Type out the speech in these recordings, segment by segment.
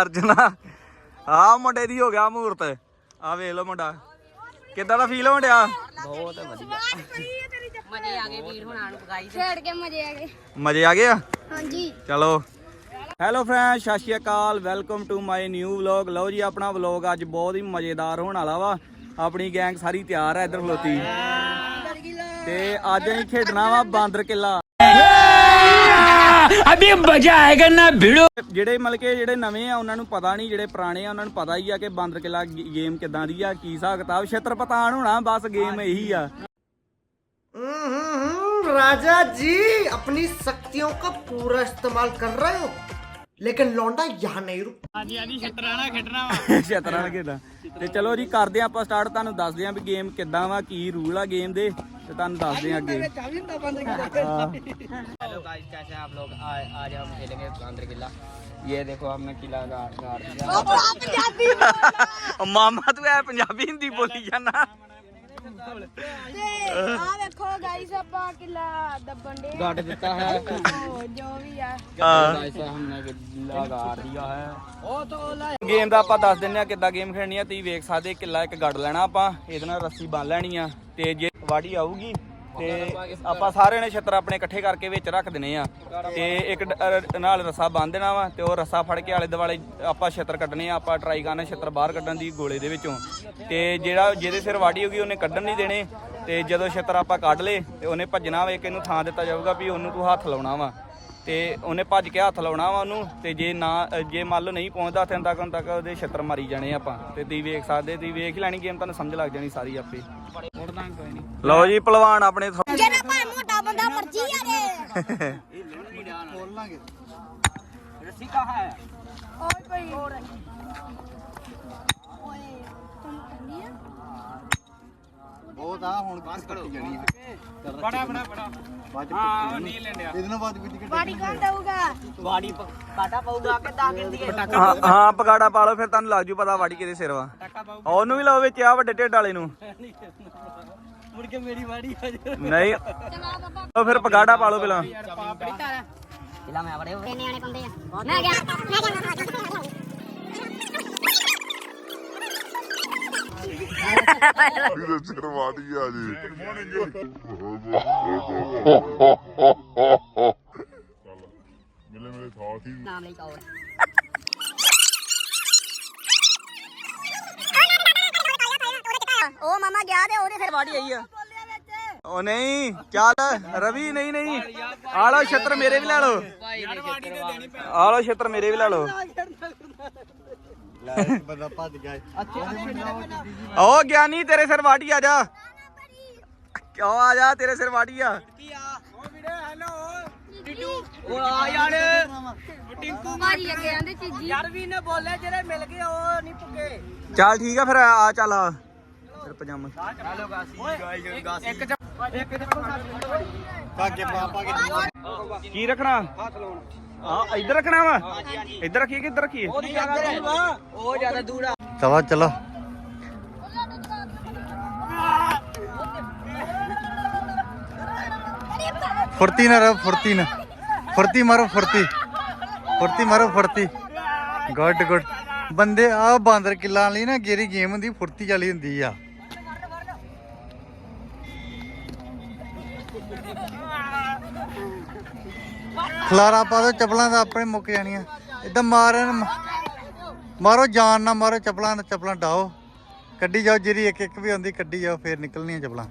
ਅਰਜੁਨਾ ਆ ਮੁੰਡੇ ਦੀ ਹੋ ਗਿਆ ਮੂਰਤ। ਆ ਵੇਖ ਲਓ ਮੁੰਡਾ। ਕਿੱਦਾਂ ਦਾ ਫੀਲ ਹੋਣ ਡਿਆ? ਬਹੁਤ ਵਧੀਆ। ਮਜ਼ੇ ਆ ਗਏ ਵੀਰ ਹੁਣਾਂ ਨੂੰ ਪਕਾਈ ਛੇੜ ਕੇ ਮਜ਼ੇ ਆ ਗਏ। ਮਜ਼ੇ ਆ ਗਏ ਆ? ਹਾਂਜੀ। ਚਲੋ। ਹੈਲੋ ਫਰੈਂਡ ਸਤਿ ਸ਼੍ਰੀ ਅਕਾਲ welcome to my new vlog ਲਓ ਜੀ ਆਪਣਾ ਵਲੌਗ ਅੱਜ ਬਹੁਤ ਹੀ ਮਜ਼ੇਦਾਰ ਹੋਣ ਵਾਲਾ ਵਾ। ਆਪਣੀ ਗੈਂਗ ਸਾਰੀ ਤਿਆਰ ਹੈ ਇੱਧਰ ਖਲੋਤੀ। ਤੇ ਅੱਜ ਅਸੀਂ ਖੇਡਣਾ ਵਾ ਬਾਂਦਰ ਕਿੱਲਾ। अभी मजा आएगा ना भिड़ो ਜਿਹੜੇ ਮਤਲਬ ਕਿ ਜਿਹੜੇ ਨਵੇਂ ਆ ਉਹਨਾਂ ਨੂੰ ਪਤਾ ਨਹੀਂ ਜਿਹੜੇ ਪੁਰਾਣੇ ਆ ਉਹਨਾਂ ਨੂੰ ਪਤਾ ਹੀ ਆ ਕਿ ਬਾਂਦਰ ਕਿੱਲਾ ਗੇਮ ਕਿਦਾਂ ਦੀ ਆ ਕੀ ਹਿਸਾਬ ਕਿਤਾਬ ਛੇਤਰ ਪਤਾਣ ਹੋਣਾ ਬਸ ਗੇਮ ਇਹੀ ਆ हम्म, राजा जी अपनी शक्तियों का पूरा इस्तेमाल कर रहे हो लेकिन लौंडा यहाँ नहीं रुक ਛੇਤਰਾਂ ਨਾਲ ਖੇਡਾਂ ਤੇ ਚਲੋ ਜੀ ਕਰਦੇ ਆ ਆਪਾਂ ਸਟਾਰਟ ਤੁਹਾਨੂੰ ਦੱਸਦੇ ਆ ਵੀ ਗੇਮ ਕਿੱਦਾਂ ਵਾ ਕੀ ਰੂਲ ਆ ਗੇਮ ਦੇ ਤੇ ਤੁਹਾਨੂੰ ਦੱਸਦੇ ਆ ਅੱਗੇ हेलो गाइस कैसे हैं आप लोग आज आज हम खेलेंगे बांदर किला ये देखो हमने किला गाड़ गाड़ दिया ਮਾਮਾ ਤੂੰ ਐ ਪੰਜਾਬੀ ਹਿੰਦੀ ਬੋਲੀ ਜਾਣਾ ਤੇ ਆ ਵੇਖੋ ਗਾਈਸ ਆਪਾਂ ਕਿਲਾ ਦੱਬਣ ਦੇ गाड़ देता है ਜੋ ਵੀ ਆ गाइस हमने किला गाड़ दिया है ਗੇਮ ਦਾ ਆਪਾਂ ਦੱਸ ਦਿੰਨੇ ਆ ਕਿੱਦਾਂ ਗੇਮ ਖੇਡਣੀ ਆ ਤੁਸੀਂ ਵੇਖ ਸਕਦੇ ਕਿੱਲਾ ਇੱਕ ਗੱਡ ਲੈਣਾ ਆਪਾਂ ਇਹਦੇ ਨਾਲ ਰੱਸੀ ਬੰਨ ਲੈਣੀ ਆ ਤੇ ਜੇ ਵਾੜੀ ਆਊਗੀ ਤੇ ਆਪਾਂ ਸਾਰਿਆਂ ਨੇ ਛੱਤਰ ਆਪਣੇ ਇਕੱਠੇ ਕਰਕੇ ਵਿੱਚ ਰੱਖ ਦੇਣੇ ਆ। ਤੇ ਇੱਕ ਡ- ਨਾਲ ਰੱਸਾ ਬੰਨ ਦੇਣਾ ਵਾ ਤੇ ਉਹ ਰੱਸਾ ਫੜ ਕੇ ਆਲੇ ਦੁਆਲੇ ਆਪਾਂ ਛੱਤਰ ਕੱਢਣੇ ਆ ਆਪਾਂ ਟਰਾਈ ਕਰਨਾ ਛੱਤਰ ਬਾਹਰ ਕੱਢਣ ਦੀ ਗੋਲੇ ਦੇ ਵਿੱਚੋਂ। ਤੇ ਜਿਹੜਾ ਜਿਹਦੇ ਸਿਰ ਵਾੜੀ ਹੋਗੀ ਉਹਨੇ ਕੱਢਣ ਨਹੀਂ ਦੇਣੇ ਤੇ ਜਦੋਂ ਛੱਤਰ ਆਪਾਂ ਕੱਢ ਲੇ ਤੇ ਉਹਨੇ ਭੱਜਣਾ ਵਾ ਇੱਕ ਇਹਨੂੰ ਥਾਂ ਦਿੱਤਾ ਜਾਊਗਾ ਵੀ ਉਹਨੂੰ ਤੂੰ ਹੱਥ ਲਾਉਣਾ ਵਾ। ਤੇ ਉਹਨੇ ਭੱਜ ਕੇ ਹੱਥ ਲਾਉਣਾ ਵਾ ਉਹਨੂੰ ਤੇ ਜੇ ਨਾ ਜੇ ਮੱਲ ਨਹੀਂ ਪਹੁੰਚਦਾ ਹੱਥਾਂ ਤੱਕ ਤੱਕ ਉਹਦੇ ਛੱਤਰ ਮਾਰੀ ਜਾਣੇ ਆਪਾਂ ਤੇ ਦੀ ਵੇਖ ਸਕਦੇ ਤੁਸੀਂ ਵੇਖ ਲੈਣੀ ਗੇਮ ਤੁਹਾਨੂੰ ਸਮਝ ਲੱਗ ਜਾਣੀ ਸਾਰੀ ਆਪੇ ਲਓ ਜੀ ਪਹਿਲਵਾਨ ਆਪਣੇ ਜਿਹੜਾ ਭਾਵੇਂ ਮੋਟਾ ਬੰਦਾ ਮਰਜ਼ੀ ਆਰੇ ਖੋਲ ਲਾਂਗੇ ਰੱਸੀ ਕਹਾ ਹੈ ਓਏ ਭਾਈ ਓਏ ਤੁਮ ਕਰਨੀ ਬਹੁਤ ਆ ਹੁਣ ਬਸ ਕਰੋ ਜਾਣੀ ਆ। ਬੜਾ ਬੜਾ ਬੜਾ। ਹਾਂ ਨਹੀਂ ਲੈਂਡਿਆ ਇਹਦੇ ਨਾਲ ਬਾਅਦ ਵਿੱਚ ਕਿੱਟ ਵਾੜੀ ਕੌਣ ਦਊਗਾ? ਵਾੜੀ ਪਾਟਾ ਪਾਊਗਾ ਕਿ ਤਾਂ ਕਿੰਦੀ ਹਾਂ? ਹਾਂ ਪਗਾੜਾ ਪਾ ਲਓ ਫਿਰ ਤੁਹਾਨੂੰ ਲੱਗ ਜੂ ਪਤਾ ਵਾੜੀ ਕਿਹਦੇ ਸਿਰ ਵਾ। ਉਹਨੂੰ ਵੀ ਲਾਓ ਵਿੱਚ ਆ ਵੱਡੇ ਢਿੱਡ ਵਾਲੇ ਨੂੰ। ਮੁੜ ਕੇ ਮੇਰੀ ਵਾੜੀ ਆ ਜਾ। ਨਹੀਂ। ਚਲੋ ਫਿਰ ਪਕਾੜਾ ਪਾ ਲਓ ਪਹਿਲਾਂ। ਪਹਿਲਾਂ ਮੈਂ ਬੜੇ ਨਿਆਣੇ ਪੰਦੇ ਆ। ਮੈਂ ਗਿਆ। ਮੈਂ ਗਿਆ। ਇਹਦੇ ਸਿਰ ਵਾੜੀ ਆ ਜੀ। ਮਿਲੇ ਮੇਰੇ ਸਾਥ ਹੀ ਨਾਮ ਲਈ ਕਹੋ ਉਹ ਮਾਮਾ ਗਿਆ ਤੇ ਉਹਦੇ ਫਿਰ ਵਾੜੀ ਆਈ ਆ। ਉਹ ਨਹੀਂ ਚੱਲ ਰਵੀ ਨਹੀਂ ਨਹੀਂ। ਆ ਲਓ ਛੱਤਰ ਮੇਰੇ ਵੀ ਲੈ ਲਓ। ਆ ਲਓ ਛੱਤਰ ਮੇਰੇ ਵੀ ਲੈ ਲਓ। ਓ ਗਿਆਨੀ ਤੇਰੇ ਸਿਰ ਵਾੜੀ ਆ ਜਾ ਕਿਉਂ ਆ ਜਾ ਤੇਰੇ ਸਿਰ ਵਾੜੀ ਆ ओ आ यार ਮਾਰੀ ਅੱਗੇ ਆਂਦੇ ਚੀਜੀ यार भी ने बोले जेरे मिल गए ओ नहीं पुगे ਚੱਲ ਠੀਕ ਆ ਫਿਰ ਆ ਚੱਲ ਆ ਫਿਰ ਪਜਾਮਾ हेलो गाइस एक एक ਕੀ ਰੱਖਣਾ ਇੱਧਰ ਰੱਖਣਾ ਵਾ? ਇੱਧਰ ਰੱਖੀਏ ਕਿ ਰੱਖੀਏ? ਉਹ ਜ਼ਿਆਦਾ ਦੂਰ ਆ ਉਹ ਜ਼ਿਆਦਾ ਦੂਰ ਆ। ਚਲੋ ਚਲੋ। ਫੁਰਤੀ ਨਾ ਰੋ ਫੁਰਤੀ ਨਾ। ਫੁਰਤੀ ਮਾਰੋ ਫੁਰਤੀ। ਫੁਰਤੀ ਮਾਰੋ ਫੁਰਤੀ। Good good. ਬੰਦੇ ਆ ਬਾਂਦਰ ਕਿੱਲਾਂ ਲਈ ਨਾ ਗੇਰੀ ਗੇਮ ਹੁੰਦੀ ਫੁਰਤੀ ਵਾਲੀ ਹੁੰਦੀ ਆ। ਖਲਾਰਾ ਪਾ ਦੋ, ਚੱਪਲਾਂ ਦਾ ਆਪਣੇ ਮੁੱਕ ਜਾਣੀਆਂ। ਇਦਾਂ ਮਾਰਨ ਮਾਰੋ, ਜਾਨ ਨਾ ਮਾਰੋ, ਚੱਪਲਾਂ ਨਾਲ ਚੱਪਲਾਂ ਡਾਓ। ਕੱਢੀ ਜਾਓ ਜਿਹੜੀ ਇੱਕ ਇੱਕ ਵੀ ਆਉਂਦੀ, ਕੱਢੀ ਜਾਓ, ਫੇਰ ਨਿਕਲਣੀਆਂ ਚੱਪਲਾਂ।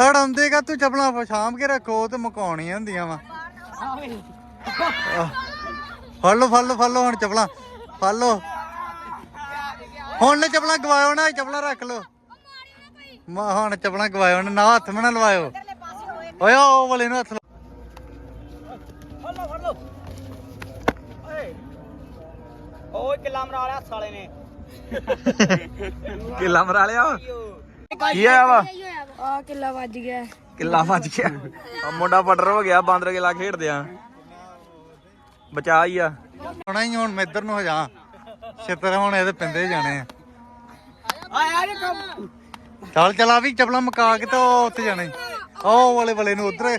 ਅੜਾਉਂਦੇ ਅੜਾਉਂਦੇਗਾ ਤੂੰ ਚੱਪਲਾਂ ਸ਼ਾਮ ਕੇ ਰੱਖੋ ਤੇ ਮੁਕਾਉਣੀਆਂ ਹੁੰਦੀਆਂ ਵਾ। ਫੜ ਲਓ ਫੜ ਲਓ ਫੜ ਲਓ ਹੁਣ ਚੱਪਲਾਂ, ਫੜ ਲਓ। ਹੁਣ ਨੇ ਚੱਪਲਾਂ ਗਵਾਇਓ ਨਾ, ਚੱਪਲਾਂ ਰੱਖ ਲੋ ਹੁਣ ਚੱਪਲਾਂ ਗਵਾਇਓ ਨਾ ਹੱਥ ਹੱਥ ਨਾ ਲਵਾਇਓ। ਉਹ ਵਾਲੇ ਨੂੰ ਕਿੱਲਾ ਮਰਾ ਲਿਆ ਕੀ ਆਇਆ ਵਾ? ਆ ਕਿੱਲਾ ਵੱਜ ਗਿਆ। ਕਿੱਲਾ ਵੱਜ ਗਿਆ। ਆ ਮੁੰਡਾ ਫਟਰ ਹੋ ਗਿਆ ਬਾਂਦਰ ਕਿਲਾ ਖੇਡਦੇ ਆ। ਬਚਾ ਹੀ ਆ। ਹੋਣਾ ਹੀ ਹੁਣ ਮੈਂ ਇੱਧਰ ਨੂੰ ਹਜਾ। ਛਿੱਤਰ ਹੁਣ ਇਹਦੇ ਪਿੰਦੇ ਜਾਣੇ ਆ। ਆਇਆ ਨੀ ਕੰਮ। ਚੱਲ ਚਲਾ ਵੀ ਚਪਲਾ ਮਕਾ ਕੇ ਤਾਂ ਉੱਥੇ ਜਾਣੇ। ਉਹ ਵਾਲੇ ਵਾਲੇ ਨੂੰ ਉਧਰ।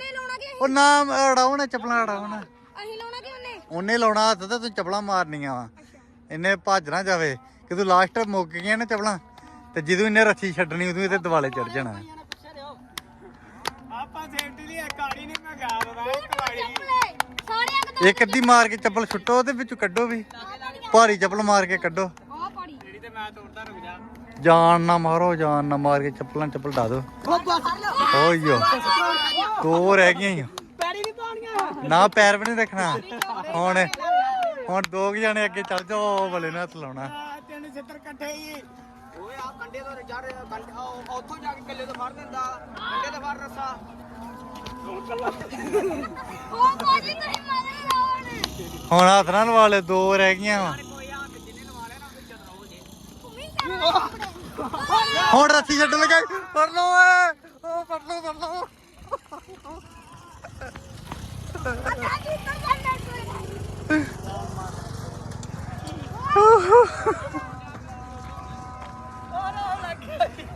ਉਹ ਨਾ ਅੜਾਉਣਾ ਚੱਪਲਾਂ ਅੜਾਉਣਾ ਅਸੀਂ ਲਾਉਣਾ ਕਿ ਉਹਨੇ? ਉਹਨੇ ਲਾਉਣਾ ਹੱਥ ਤੇ ਤੂੰ ਚੱਪਲਾਂ ਮਾਰਨੀਆਂ ਵਾ। ਇਹਨੇ ਭੱਜ ਨਾ ਜਾਵੇ ਕਿ ਤੂੰ ਲਾਸਟ ਮੁੱਕ ਗਈਆਂ ਨਾ ਚੱਪਲਾਂ। ਤੇ ਜਦੋਂ ਇਹਨੇ ਰੱਸੀ ਛੱਡਣੀ ਉਦੋਂ ਇਹਦੇ ਦਿਵਾਲੇ ਚੜ ਜਾਣਾ। ਆਪਾਂ ਸੇਫਟੀ ਲਈ ਇੱਕ ਗਾੜੀ ਨਹੀਂ ਮੈਂ ਗਿਆ ਬਾਬਾ ਚੱਪਲੇ ਸਾਰੇ ਇੱਕ ਇੱਕ ਅੱਧੀ ਮਾਰ ਕੇ ਚੱਪਲ ਛੁੱਟੋ ਤੇ ਵਿੱਚੋਂ ਕੱਢੋ ਵੀ। ਭਾਰੀ ਚੱਪਲ ਮਾਰ ਕੇ ਕੱਢੋ। ਆਹ ਪਾੜੀ ਜਿਹੜੀ ਤੇ ਮੈਂ ਤੋੜਦਾ ਰੁਕ ਜਾ। ਜਾਨ ਨਾ ਮਾਰੋ ਜਾਨ ਨਾ ਮਾਰ ਕੇ ਚੱਪਲਾਂ ਚੱਪਲ ਢਾ ਦੋ ਓਯੋ ਦੋ ਰਹਿ ਗਈਆਂ। ਪੈੜੀ ਨਹੀਂ ਪਾਉਣੀਆਂ ਨਾ ਪੈਰ ਵੀ ਨਹੀਂ ਰੱਖਣਾ। ਹੁਣ ਹੁਣ ਦੋ ਕੁ ਜਣੇ ਅੱਗੇ ਚੱਲ ਜਾਓ ਵਾਲੇ ਨਾਲ ਹੱਥ ਲਾਉਣਾ। ਆ ਤਿੰਨ ਛਿੱਤਰ ਇਕੱਠੇ ਹੀ ਓਏ ਆ ਕੰਡੇ ਤੋਂ ਜਾ ਰਹੇ ਕੰਡੇ ਉਹ- ਉੱਥੋਂ ਜਾ ਕੇ ਕੱਲੇ ਤੋਂ ਫੜ ਦਿੰਦਾ ਕੰਡੇ ਤੋਂ ਫੜ ਰੱਸਾ। ਉਹ ਪਾੜੀ ਤੁਸੀਂ ਮਾਰੇ ਲਾਉਣ ਹੁਣ ਹੱਥ ਨਾਲ ਲਵਾ ਲੈ ਦੋ ਰਹਿ ਗਈਆਂ ਵਾ। ਹੁਣ ਰੱਸੀ ਛੱਡ ਲਗਾ। ਫੜ ਲਓ ਓਏ। ਉਹ ਫੜ ਲਓ ਫੜ ਲਓ।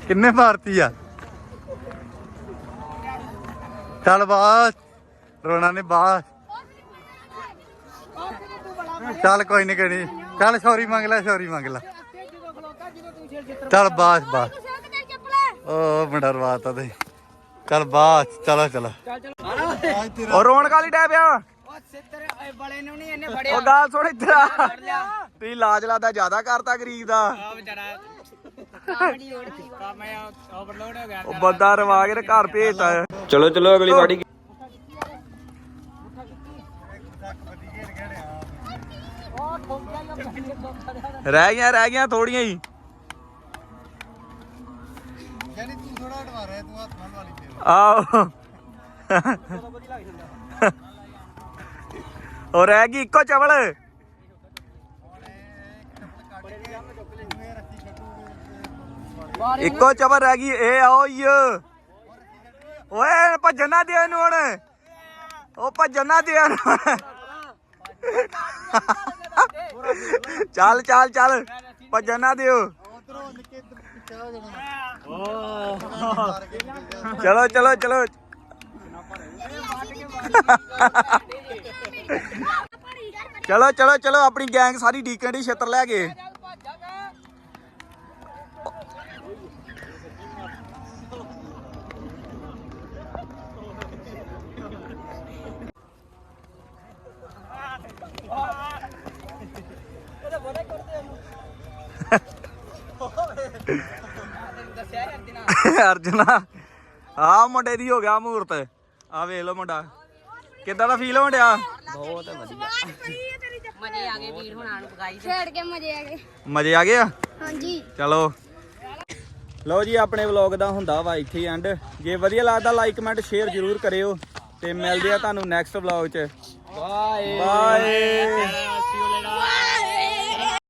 ਕਿੰਨੇ ਭਾਰਤੀ ਆ? ਚੱਲ ਬਾਸ। ਰੋਣਾ ਨੇ, ਬਾਸ। ਚੱਲ ਕੋਈ ਨਹੀਂ ਕਰੀ ਚੱਲ, ਸੌਰੀ ਮੰਗ ਲੈ, ਸੌਰੀ ਮੰਗ ਲੈ। ਚੱਲ ਬਾਸ ਬਾਸ। ਓ ਮੁੰਡਾ ਰਵਾਤਾ ਤੇ। ਚੱਲ ਬਾਸ ਚਲੋ ਚਲੋ। ਉਹ ਰੋਣ ਕਾਲੀ ਡੈ ਪਿਆ? ਉਹ ਗੱਲ ਸੁਣ ਇੱਧਰ ਆ। ਤੁਸੀਂ ਲਾਜ ਲਾਦਾ ਜ਼ਿਆਦਾ ਕਰਤਾ ਗਰੀਬ ਦਾ। ਗਿਆ ਉਹ ਬੰਦਾ ਰਵਾ ਕੇ ਤੇ ਘਰ ਭੇਜਤਾ। ਹੈ। ਚਲੋ ਚਲੋ ਅਗਲੀ ਵਾੜੀ ਰਹਿ ਗਈਆਂ ਰਹਿ ਗਈਆਂ ਥੋੜੀਆਂ ਹੀ। ਵਾਲੀ ਫੇਰ ਰਹਿ ਗਈ ਇੱਕੋ ਚਵਲ। ਇੱਕੋ ਚਵਲ ਰਹਿ ਗਈ, ਇਹ ਆਓ ਈ ਓਏ, ਭੱਜਣ ਨਾ ਦੇ ਇਹਨੂੰ ਹੁਣ। ਉਹ ਭੱਜਣ ਨਾ ਦੇ ਇਹਨੂੰ ਚੱਲ ਚੱਲ ਚੱਲ। ਭੱਜਣ ਨਾ ਦਿਓ। ਚਲੋ ਚਲੋ ਚਲੋ। ਚਲੋ ਚਲੋ ਚਲੋ ਆਪਣੀ ਗੈਂਗ ਸਾਰੀ ਡੀਕਨ ਦੀ ਛੇਤਰ ਲੈ ਗਏ। ਅਰਜਨਾ। ਆ ਮੁੰਡੇ ਦੀ ਹੋ ਗਿਆ ਮੂਰਤ। ਆ ਵੇਖ ਲਓ ਮੁੰਡਾ। ਕਿੱਦਾਂ ਦਾ ਫੀਲ ਹੋਣ ਡਿਆ? ਬਹੁਤ ਵਧੀਆ। ਮਜ਼ੇ ਆ ਗਏ ਵੀਰ ਹੁਣਾਂ ਨੂੰ ਪਕਾਈ ਦੇ। ਛੇੜ ਕੇ ਮਜ਼ੇ ਆ ਗਏ। ਮਜ਼ੇ ਆ ਗਏ ਆ? ਹਾਂਜੀ। ਚਲੋ। ਲਓ ਜੀ ਆਪਣੇ ਵਲੌਗ ਦਾ ਹੁੰਦਾ ਵਾ ਇੱਥੇ ਐਂਡ ਜੇ ਵਧੀਆ ਲੱਗਦਾ ਲਾਈਕ ਕਮੈਂਟ ਸ਼ੇਅਰ ਜ਼ਰੂਰ ਕਰਿਓ। ਤੇ ਮਿਲਦੇ ਆ ਤੁਹਾਨੂੰ ਨੈਕਸਟ ਵਲੌਗ 'ਚ। Bye bye